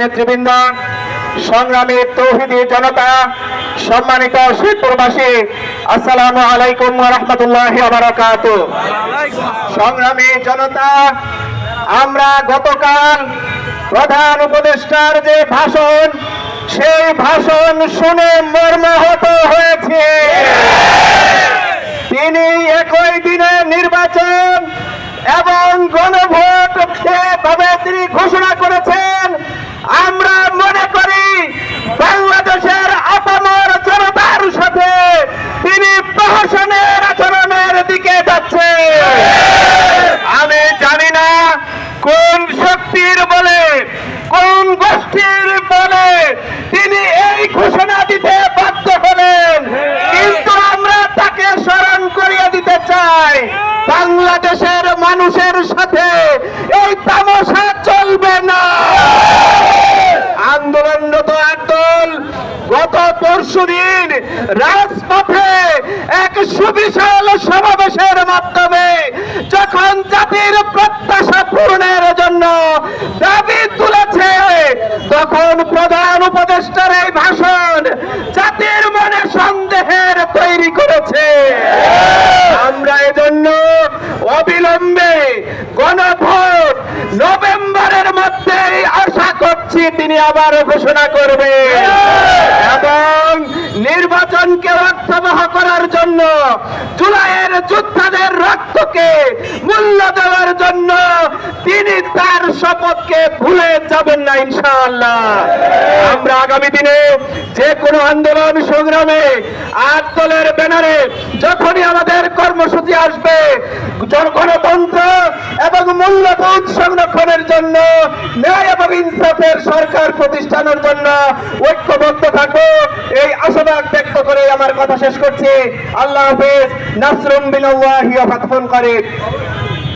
নেতৃবৃন্দ, সংগ্রামী তৌহিদি জনতা, সম্মানিত শেখপুরবাসী আসসালামু আলাইকুম রহমতুল্লাহ বারাকাত সংগ্রামী জনতা, আমরা গতকাল প্রধান উপদেষ্টার যে ভাষণ, সেই ভাষণ শুনে মর্মাহত হয়েছে। তিনি একই দিনে নির্বাচন এবং গণভোট ভাবে তিনি ঘোষণা করেছেন আমরা মনে করি বাংলাদেশের আপামর জনতার সাথে তিনি প্রহসনের আচরণের দিকে যাচ্ছে আমি জানি না কোন শক্তির বলে কোন গোষ্ঠীর বলে তিনি এই ঘোষণা দিতে বাধ্য হলেন। কিন্তু আমরা তাকে স্মরণ করিয়ে দিতে চাই। বাংলাদেশের মানুষের সাথে এই তামাশা চলবে না। আন্দোলনরত একদল। গত পরশু দিন রাজপথে এক সুবিশাল সমাবেশের মাধ্যমে যখন জাতির প্রত্যাশা পূরণের জন্য দাবি তুলেছে তখন প্রধান উপদেষ্টার এই ভাষণ জাতির মনে সন্দেহের তৈরি করেছে। আমরা এজন্য অবিলম্বে গণভোট নভেম্বরের মধ্যেই আশা করছি তিনি আবার ঘোষণা করবে এবং নির্বাচনকে অর্থবহ করার জন্য জুলাইয়ের যোদ্ধাদের রক্তকে মূল্য দেওয়ার জন্য তিনি শপথকে ভুলে যাবেন না ইনশাআল্লাহ। আমরা আগামী দিনে যে কোনো আন্দোলন সংগ্রামে আট দলের ব্যানারে যখনই আমাদের কর্মসূচি আসবে গণতন্ত্র এবং মূল্যবোধ সংরক্ষণের জন্য, ন্যায় এবং ইনসাফের সরকার প্রতিষ্ঠানের জন্য ঐক্যবদ্ধ থাকব এই আশাবাদ ব্যক্ত করে আমার কথা শেষ করছি। আল্লাহ হাফেজ, নাসরুম বিন ওয়া করিম